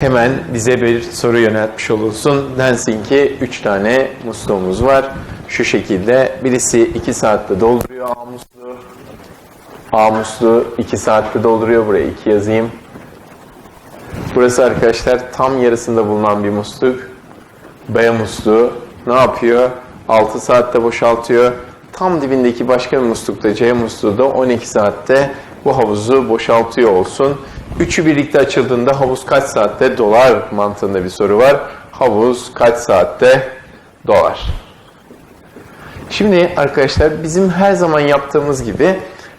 Hemen bize bir soru yöneltmiş olursun. Densin ki 3 tane musluğumuz var. Şu şekilde birisi 2 saatte dolduruyor A musluğu. A musluğu 2 saatte dolduruyor. Buraya 2 yazayım. Burası arkadaşlar tam yarısında bulunan bir musluk. B musluğu ne yapıyor? 6 saatte boşaltıyor. Tam dibindeki başka bir muslukta C musluğu da 12 saatte bu havuzu boşaltıyor olsun. Üçü birlikte açıldığında havuz kaç saatte dolar mantığında bir soru var. Havuz kaç saatte dolar? Şimdi arkadaşlar bizim her zaman yaptığımız gibi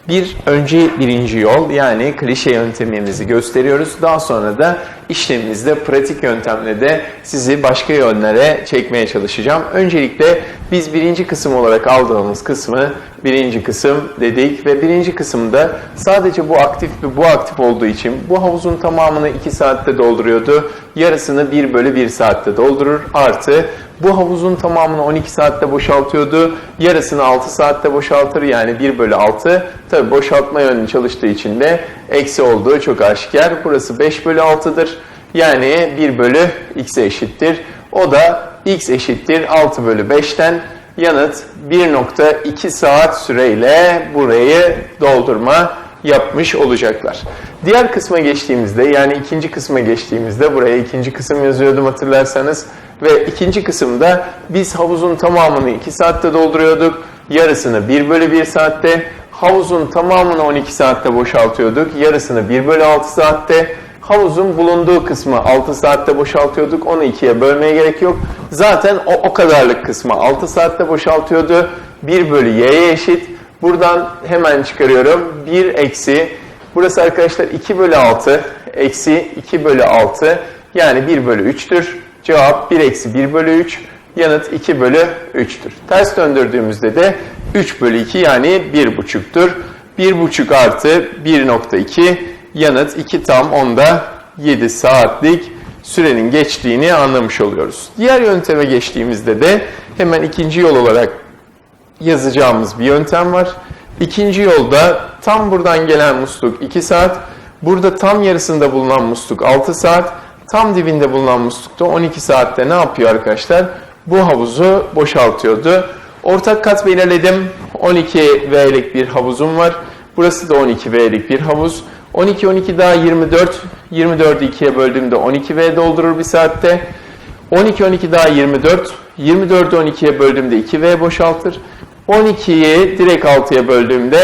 bir önce birinci yol yani klişe yöntemimizi gösteriyoruz. Daha sonra da işlemimizde pratik yöntemle de sizi başka yönlere çekmeye çalışacağım. Öncelikle biz birinci kısım olarak aldığımız kısmı birinci kısım dedik ve birinci kısımda sadece bu aktif ve bu aktif olduğu için bu havuzun tamamını 2 saatte dolduruyordu. Yarısını 1 bölü 1 saatte doldurur. Artı bu havuzun tamamını 12 saatte boşaltıyordu. Yarısını 6 saatte boşaltır yani 1 bölü 6. Tabi boşaltma yönlü çalıştığı için de eksi olduğu çok aşikar. Burası 5 bölü 6'dır. Yani 1 bölü x'e eşittir. O da x eşittir 6 bölü 5'ten yanıt 1.2 saat süreyle burayı doldurma yapmış olacaklar. Diğer kısma geçtiğimizde yani ikinci kısma geçtiğimizde buraya ikinci kısım yazıyordum hatırlarsanız ve ikinci kısımda biz havuzun tamamını 2 saatte dolduruyorduk. Yarısını 1 bölü 1 saatte, havuzun tamamını 12 saatte boşaltıyorduk. Yarısını 1 bölü 6 saatte, havuzun bulunduğu kısmı 6 saatte boşaltıyorduk. Onu ikiye bölmeye gerek yok. Zaten o, o kadarlık kısmı 6 saatte boşaltıyordu. 1 bölü y'ye eşit. Buradan hemen çıkarıyorum. 1 eksi, burası arkadaşlar 2 bölü 6, eksi 2 bölü 6 yani 1 bölü 3'tür. Cevap 1 eksi 1 bölü 3. Yanıt 2 bölü 3'tür. Ters döndürdüğümüzde de 3 bölü 2 yani 1,5'tür. 1,5 artı 1,2 yanıt 2 tam onda 7 saatlik sürenin geçtiğini anlamış oluyoruz. Diğer yönteme geçtiğimizde de hemen ikinci yol olarak yazacağımız bir yöntem var. İkinci yolda tam buradan gelen musluk 2 saat, burada tam yarısında bulunan musluk 6 saat, tam dibinde bulunan muslukta 12 saatte ne yapıyor arkadaşlar? Bu havuzu boşaltıyordu. Ortak kat belirledim. 12 V'lik bir havuzum var. Burası da 12 V'lik bir havuz. 12 12 daha 24. 24'ü 2'ye böldüğümde 12 V doldurur bir saatte. 12 12 daha 24. 24'ü 12'ye böldüğümde 2V boşaltır. 12'yi direkt 6'ya böldüğümde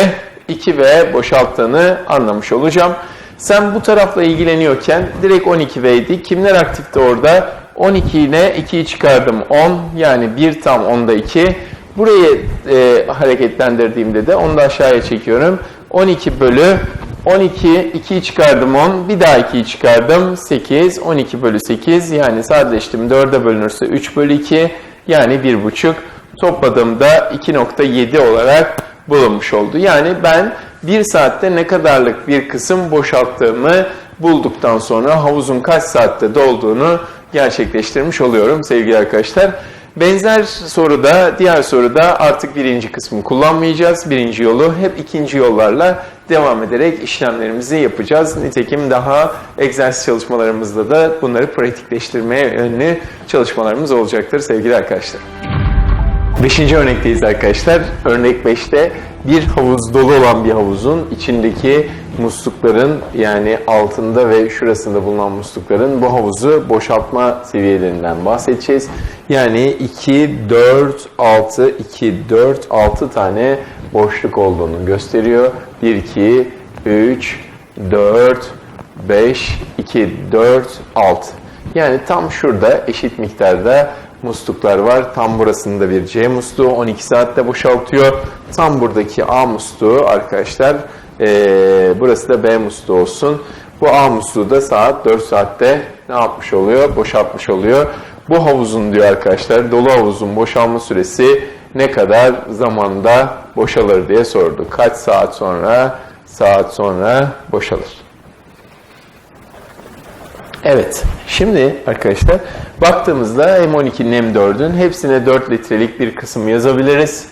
2V boşalttığını anlamış olacağım. Sen bu tarafla ilgileniyorken direkt 12V'ydi. Kimler aktifti orada? 12 ile 2'yi çıkardım 10 yani 1 tam 10'da 2. Burayı e, hareketlendirdiğimde de onu da aşağıya çekiyorum. 12 bölü 12, 2'yi çıkardım 10, bir daha 2'yi çıkardım 8, 12 bölü 8 yani sadeleştim 4'e bölünürse 3 bölü 2 yani 1,5 topladığımda 2.7 olarak bulunmuş oldu. Yani ben 1 saatte ne kadarlık bir kısım boşalttığımı bulduktan sonra havuzun kaç saatte dolduğunu gerçekleştirmiş oluyorum sevgili arkadaşlar. Benzer soruda, diğer soruda artık birinci kısmı kullanmayacağız. Birinci yolu hep ikinci yollarla devam ederek işlemlerimizi yapacağız. Nitekim daha egzersiz çalışmalarımızda da bunları pratikleştirmeye yönlü çalışmalarımız olacaktır sevgili arkadaşlar. Beşinci örnekteyiz arkadaşlar. Örnek 5'te bir havuz dolu olan bir havuzun içindeki muslukların yani altında ve şurasında bulunan muslukların bu havuzu boşaltma seviyelerinden bahsedeceğiz. Yani 2, 4, 6, 2, 4, 6 tane boşluk olduğunu gösteriyor. 1, 2, 3, 4, 5, 2, 4, 6. Yani tam şurada eşit miktarda musluklar var. Tam burasında bir C musluğu 12 saatte boşaltıyor. Tam buradaki A musluğu arkadaşlar e, burası da B musluğu olsun. Bu A musluğu da saat 4 saatte ne yapmış oluyor? Boşaltmış oluyor. Bu havuzun diyor arkadaşlar dolu havuzun boşalma süresi ne kadar zamanda boşalır diye sordu. Kaç saat sonra saat sonra boşalır? Evet, şimdi arkadaşlar baktığımızda M12'nin M4'ün hepsine 4 litrelik bir kısım yazabiliriz.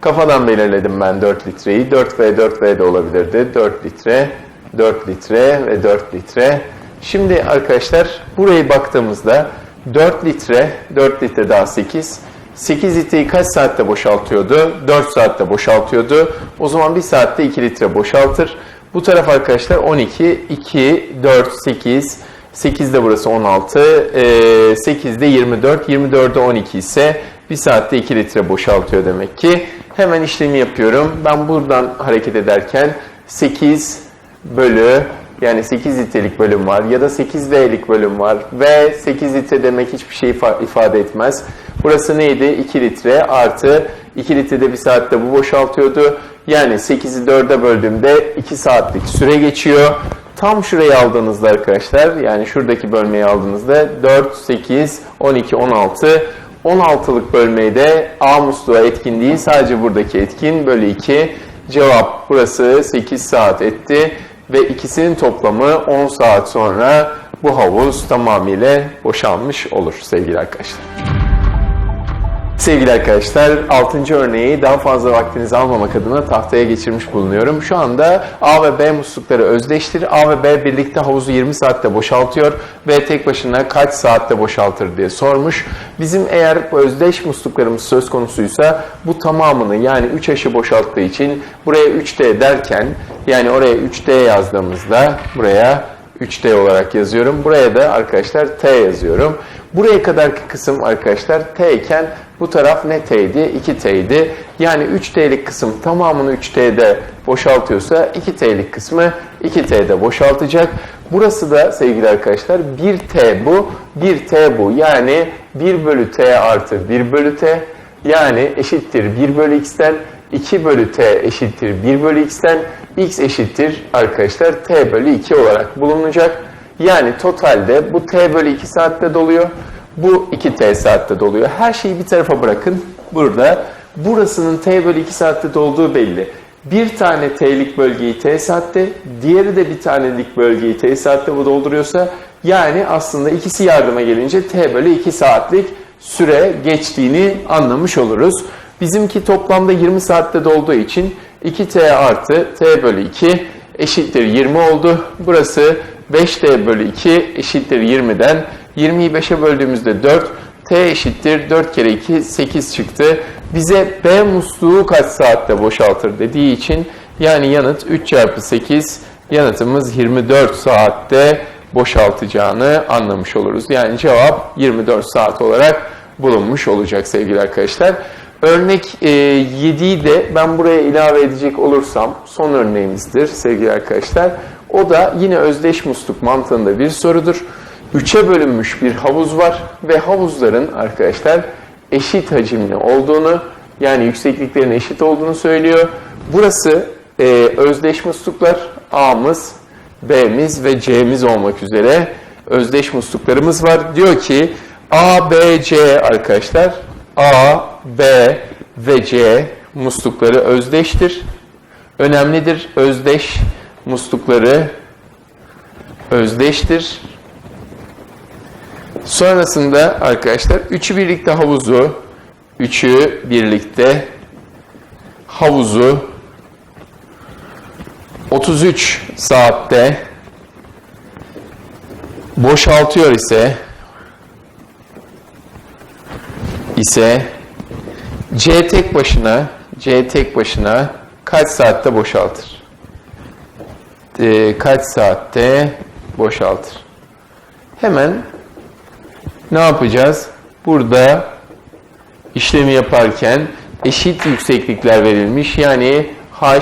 Kafadan belirledim ben 4 litreyi. 4V, 4V de olabilirdi. 4 litre, 4 litre ve 4 litre. Şimdi arkadaşlar buraya baktığımızda 4 litre, 4 litre daha 8. 8 litreyi kaç saatte boşaltıyordu? 4 saatte boşaltıyordu. O zaman 1 saatte 2 litre boşaltır. Bu taraf arkadaşlar 12, 2, 4, 8. 8'de burası 16, 8'de 24, 24'de 12 ise 1 saatte 2 litre boşaltıyor demek ki. Hemen işlemi yapıyorum. Ben buradan hareket ederken 8 bölü yani 8 litrelik bölüm var ya da 8D'lik bölüm var ve 8 litre demek hiçbir şey ifa- ifade etmez. Burası neydi? 2 litre artı 2 litrede bir saatte bu boşaltıyordu. Yani 8'i 4'e böldüğümde 2 saatlik süre geçiyor. Tam şurayı aldığınızda arkadaşlar yani şuradaki bölmeyi aldığınızda 4, 8, 12, 16 16'lık bölmeyi de A musluğa etkin değil sadece buradaki etkin bölü 2. Cevap burası 8 saat etti ve ikisinin toplamı 10 saat sonra bu havuz tamamıyla boşalmış olur sevgili arkadaşlar. Sevgili arkadaşlar, 6. örneği daha fazla vaktinizi almamak adına tahtaya geçirmiş bulunuyorum. Şu anda A ve B muslukları özdeştir. A ve B birlikte havuzu 20 saatte boşaltıyor ve tek başına kaç saatte boşaltır diye sormuş. Bizim eğer bu özdeş musluklarımız söz konusuysa bu tamamını yani 3 aşı boşalttığı için buraya 3D derken yani oraya 3D yazdığımızda buraya 3D olarak yazıyorum. Buraya da arkadaşlar T yazıyorum. Buraya kadarki kısım arkadaşlar T iken bu taraf ne T'ydi? 2T'ydi. Yani 3T'lik kısım tamamını 3T'de boşaltıyorsa 2T'lik kısmı 2T'de boşaltacak. Burası da sevgili arkadaşlar 1T bu, 1T bu. Yani 1 bölü T artı 1 bölü T yani eşittir 1 bölü X'ten 2 bölü T eşittir 1 bölü X'ten X eşittir arkadaşlar T bölü 2 olarak bulunacak. Yani totalde bu T bölü 2 saatte doluyor. Bu 2T saatte doluyor. Her şeyi bir tarafa bırakın. Burada burasının T bölü 2 saatte dolduğu belli. Bir tane T'lik bölgeyi T saatte, diğeri de bir tanelik bölgeyi T saatte bu dolduruyorsa yani aslında ikisi yardıma gelince T bölü 2 saatlik süre geçtiğini anlamış oluruz. Bizimki toplamda 20 saatte dolduğu için 2T artı T bölü 2 eşittir 20 oldu. Burası 5T bölü 2 eşittir 20'den 20'yi 5'e böldüğümüzde 4 T eşittir 4 kere 2 8 çıktı. Bize B musluğu kaç saatte boşaltır dediği için yani yanıt 3 çarpı 8 yanıtımız 24 saatte boşaltacağını anlamış oluruz. Yani cevap 24 saat olarak bulunmuş olacak sevgili arkadaşlar. Örnek e, 7'yi de ben buraya ilave edecek olursam son örneğimizdir sevgili arkadaşlar. O da yine özdeş musluk mantığında bir sorudur. Üçe bölünmüş bir havuz var ve havuzların arkadaşlar eşit hacimli olduğunu yani yüksekliklerin eşit olduğunu söylüyor. Burası e, özdeş musluklar A'mız, B'miz ve C'miz olmak üzere özdeş musluklarımız var. Diyor ki A, B, C arkadaşlar A, B ve C muslukları özdeştir. Önemlidir. Özdeş muslukları özdeştir. Sonrasında arkadaşlar üçü birlikte havuzu, üçü birlikte havuzu 33 saatte boşaltıyor ise ise C tek başına C tek başına kaç saatte boşaltır? Ee, kaç saatte boşaltır? Hemen ne yapacağız? Burada işlemi yaparken eşit yükseklikler verilmiş. Yani H,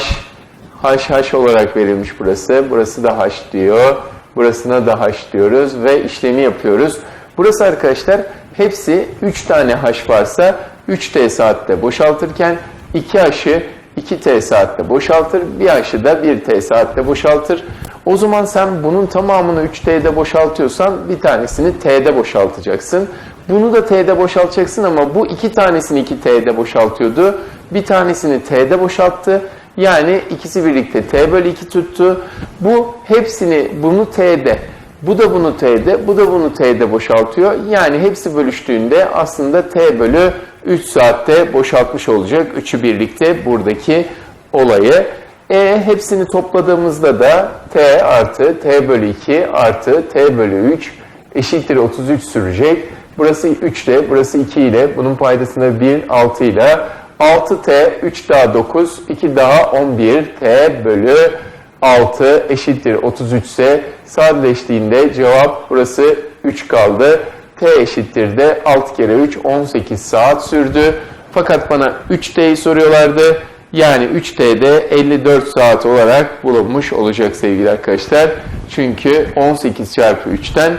H, H olarak verilmiş burası. Burası da H diyor. Burasına da H diyoruz ve işlemi yapıyoruz. Burası arkadaşlar hepsi 3 tane H varsa 3T saatte boşaltırken 2 H'ı 2T saatte boşaltır. Bir H'ı da 1T saatte boşaltır. O zaman sen bunun tamamını 3T'de boşaltıyorsan bir tanesini T'de boşaltacaksın. Bunu da T'de boşaltacaksın ama bu iki tanesini 2T'de boşaltıyordu. Bir tanesini T'de boşalttı. Yani ikisi birlikte T bölü 2 tuttu. Bu hepsini bunu T'de, bu da bunu T'de, bu da bunu T'de boşaltıyor. Yani hepsi bölüştüğünde aslında T bölü 3 saatte boşaltmış olacak. Üçü birlikte buradaki olayı. E hepsini topladığımızda da t artı t bölü 2 artı t bölü 3 eşittir 33 sürecek. Burası 3 ile, burası 2 ile, bunun paydasında 1, 6 ile 6t, 3 daha 9, 2 daha 11, t bölü 6 eşittir 33 ise sadeleştiğinde cevap burası 3 kaldı. T eşittir de 6 kere 3 18 saat sürdü. Fakat bana 3T'yi soruyorlardı. Yani 3T'de 54 saat olarak bulunmuş olacak sevgili arkadaşlar. Çünkü 18 çarpı 3'ten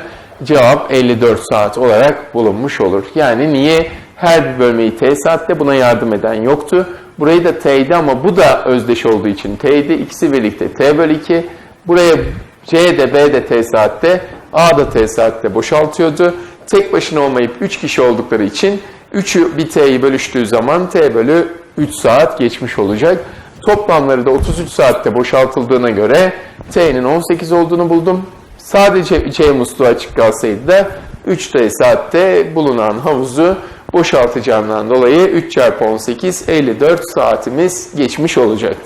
cevap 54 saat olarak bulunmuş olur. Yani niye her bir bölmeyi T saatte buna yardım eden yoktu. Burayı da T'ydi ama bu da özdeş olduğu için T'ydi. İkisi birlikte T bölü 2. Buraya C de B de T saatte, A da T saatte boşaltıyordu. Tek başına olmayıp 3 kişi oldukları için 3'ü bir T'yi bölüştüğü zaman T bölü 3 saat geçmiş olacak. Toplamları da 33 saatte boşaltıldığına göre T'nin 18 olduğunu buldum. Sadece C musluğu açık kalsaydı da 3 T saatte bulunan havuzu boşaltacağımdan dolayı 3 çarpı 18 54 saatimiz geçmiş olacaktı.